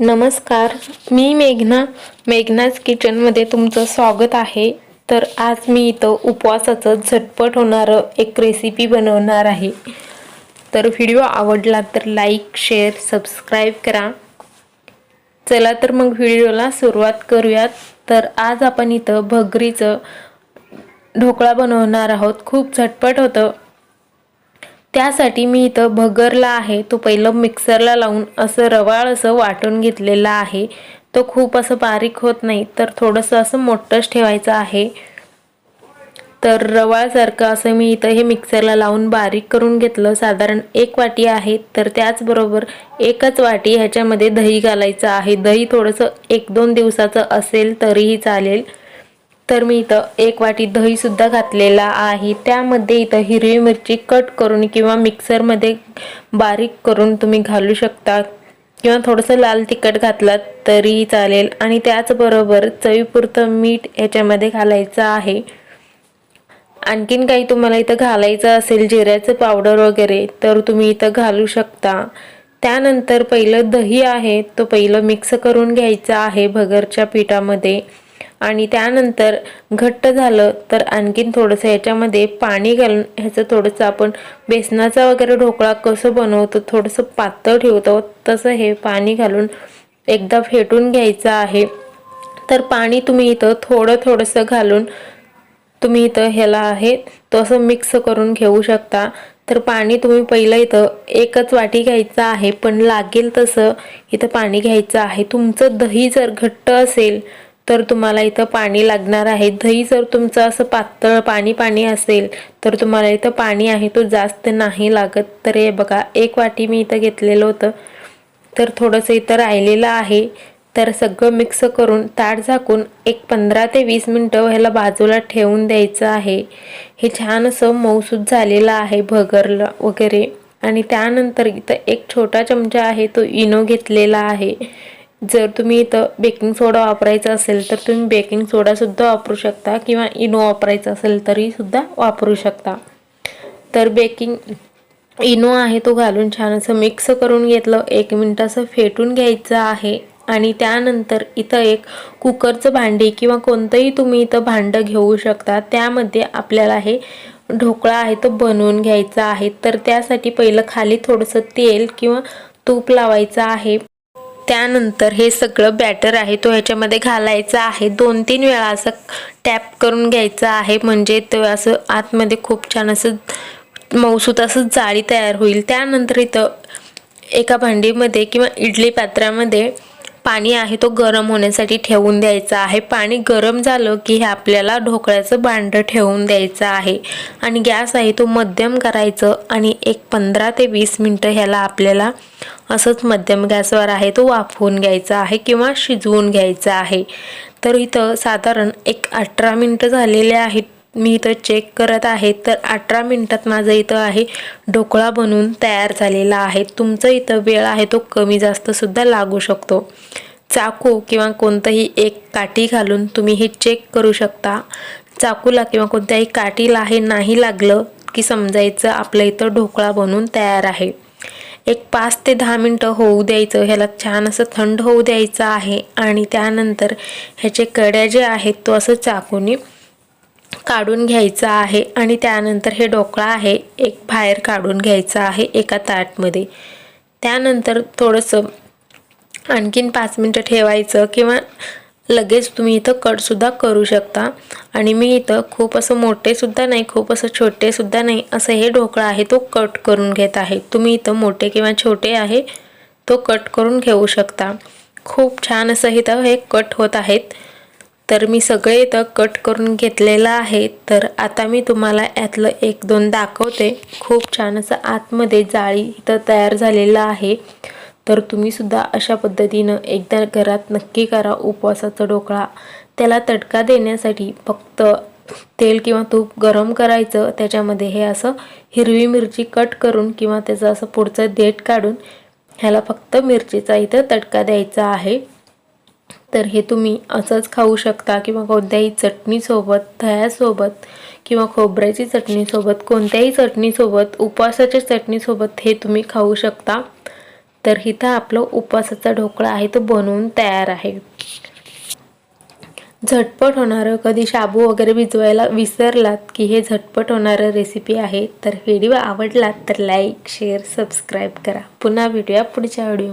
नमस्कार मी मेघना मेघनाज किचनमध्ये तुमचं स्वागत आहे. तर आज मी इथं उपवासाचं झटपट होणारं एक रेसिपी बनवणार आहे. तर व्हिडिओ आवडला तर लाईक शेअर सबस्क्राईब करा. चला तर मग व्हिडिओला सुरुवात करूयात. तर आज आपण इथं भगरीचं ढोकळा बनवणार आहोत. खूप झटपट होतं. त्यासाठी मी इथं भगरला आहे. तो पहिलं मिक्सरला लावून असं रवाळ असं वाटून घेतलेला आहे. तो खूप असं बारीक होत नाही तर थोडंसं असं मोठंच ठेवायचं आहे. तर रवाळसारखं असं मी इथं हे मिक्सरला लावून बारीक करून घेतलं. साधारण एक वाटी आहे तर त्याचबरोबर एकच वाटी ह्याच्यामध्ये दही घालायचं आहे. दही थोडंसं एक दोन दिवसाचं असेल तरीही चालेल. तर मी इथं एक वाटी दहीसुद्धा घातलेला आहे. त्यामध्ये इथं हिरवी मिरची कट करून किंवा मिक्सरमध्ये बारीक करून तुम्ही घालू शकता. किंवा थोडंसं लाल तिखट घातलात तरीही चालेल. आणि त्याचबरोबर चवीपुरतं मीठ ह्याच्यामध्ये घालायचं आहे. आणखीन काही तुम्हाला इथं घालायचं असेल जिऱ्याचं पावडर वगैरे तर तुम्ही इथं घालू शकता. त्यानंतर पहिलं दही आहे तो पहिलं मिक्स करून घ्यायचं आहे भगरच्या पिठामध्ये. आणि त्यानंतर घट्ट झालं तर आणखीन थोडंसं याच्यामध्ये पाणी घालून ह्याचं थोडंसं आपण बेसनाचा वगैरे ढोकळा कसं बनवतो थोडंसं पातळ ठेवतो तसं हे पाणी घालून एकदा फेटून घ्यायचं आहे. तर पाणी तुम्ही इथं थोडं थोडंसं घालून तुम्ही इथं ह्याला आहे तसं मिक्स करून घेऊ शकता. तर पाणी तुम्ही पहिलं इथं एकच वाटी घ्यायचं आहे पण लागेल तसं इथं पाणी घ्यायचं आहे. तुमचं दही जर घट्ट असेल तर तुम्हाला इथं पाणी लागणार आहे. दही जर तुमचं असं पातळ पाणी पाणी असेल तर तुम्हाला इथं पाणी आहे तो जास्त नाही लागत. तर हे बघा एक वाटी मी इथं घेतलेलं होतं. तर थोडंसं इथं राहिलेलं आहे. तर सगळं मिक्स करून ताट झाकून एक पंधरा ते वीस मिनटं ह्याला बाजूला ठेवून द्यायचं आहे. हे छान असं मऊसूद झालेलं आहे भगरला वगैरे. आणि त्यानंतर इथं एक छोटा चमचा आहे तो इनो घेतलेला आहे. जर तुम्ही इथं बेकिंग सोडा वापरायचा असेल तर तुम्ही बेकिंग सोडासुद्धा वापरू शकता किंवा इनो वापरायचा असेल तरीसुद्धा वापरू शकता. तर बेकिंग इनो आहे तो घालून छान असं मिक्स करून घेतलं. एक मिनटं असं फेटून घ्यायचं आहे आणि त्यानंतर इथं एक कुकरचं भांडी किंवा कोणतंही तुम्ही इथं भांडं घेऊ शकता. त्यामध्ये आपल्याला हे ढोकळा आहे तो बनवून घ्यायचा आहे. तर त्यासाठी पहिलं खाली थोडंसं तेल किंवा तूप लावायचं आहे. त्यानंतर हे सगळं बॅटर आहे तो ह्याच्यामध्ये घालायचं आहे. दोन तीन वेळा असं टॅप करून घ्यायचं आहे. म्हणजे तो असं आतमध्ये खूप छान असं मौसूत असं जाळी तयार होईल. त्यानंतर इथं एका भांडीमध्ये किंवा इडली पात्रामध्ये पाणी आहे तो गरम होण्यासाठी ठेवून द्यायचा आहे. पाणी गरम झालं की हे आपल्याला ढोकळ्याचं भांडं ठेवून द्यायचं आहे. आणि गॅस आहे तो मध्यम करायचं आणि एक पंधरा ते वीस मिनटं ह्याला आपल्याला असंच मध्यम गॅसवर आहे तो वाफवून घ्यायचा आहे किंवा शिजवून घ्यायचा आहे. तर इथं साधारण एक अठरा मिनटं झालेले आहेत. मी इथं चेक करत आहे तर अठरा मिनटात माझं इथं आहे ढोकळा बनवून तयार झालेला आहे. तुमचं इथं वेळ आहे तो कमी जास्तसुद्धा लागू शकतो. चाकू किंवा कोणतंही एक काठी घालून तुम्ही हे चेक करू शकता. चाकूला किंवा कोणत्याही काठीला हे नाही लागलं की समजायचं आपलं इथं ढोकळा बनवून तयार आहे. एक पाच ते दहा मिनटं होऊ द्यायचं ह्याला छान असं थंड होऊ द्यायचं आहे. आणि त्यानंतर ह्याचे कड्या जे आहेत तो असं चाकूने काढून घ्यायचा आहे आणि त्यानंतर हे ढोकळा आहे एक बाहेर काढून घ्यायचा आहे एका ताटमध्ये. त्यानंतर थोडंसं आणखीन पाच मिनटं ठेवायचं किंवा लगेच तुम्ही इथं कटसुद्धा करू शकता. आणि मी इथं खूप असं मोठेसुद्धा नाही खूप असं छोटेसुद्धा नाही असं हे ढोकळा आहे तो कट करून घेत आहे. तुम्ही इथं मोठे किंवा छोटे आहे तो कट करून घेऊ शकता. खूप छान असं इथं हे कट होत आहेत. तर मी सगळे इथं कट करून घेतलेलं आहे. तर आता मी तुम्हाला यातलं एक दोन दाखवते. खूप छान असं आतमध्ये जाळी इथं तयार झालेलं आहे. तर तुम्हीसुद्धा अशा पद्धतीनं एकदा घरात नक्की करा उपवासाचा ढोकळा. त्याला तडका देण्यासाठी फक्त तेल किंवा तूप गरम करायचं. त्याच्यामध्ये हे असं हिरवी मिरची कट करून किंवा त्याचं असं पुढचं देठ काढून ह्याला फक्त मिरचीचा इथं तडका द्यायचा आहे. तर हे तुम्ही असंच खाऊ शकता किंवा कोणत्याही चटणीसोबत दह्यासोबत किंवा खोबऱ्याची चटणीसोबत कोणत्याही चटणीसोबत उपवासाच्या चटणीसोबत हे तुम्ही खाऊ शकता. तर इथं आपलं उपवासाचा ढोकळा आहे तो बनवून तयार आहे. झटपट होणारं कधी शाबू वगैरे भिजवायला विसरलात की हे झटपट होणारं रेसिपी आहे तर व्हिडिओ आवडला तर लाईक शेअर सबस्क्राईब करा. पुन्हा भेटूया पुढच्या व्हिडिओ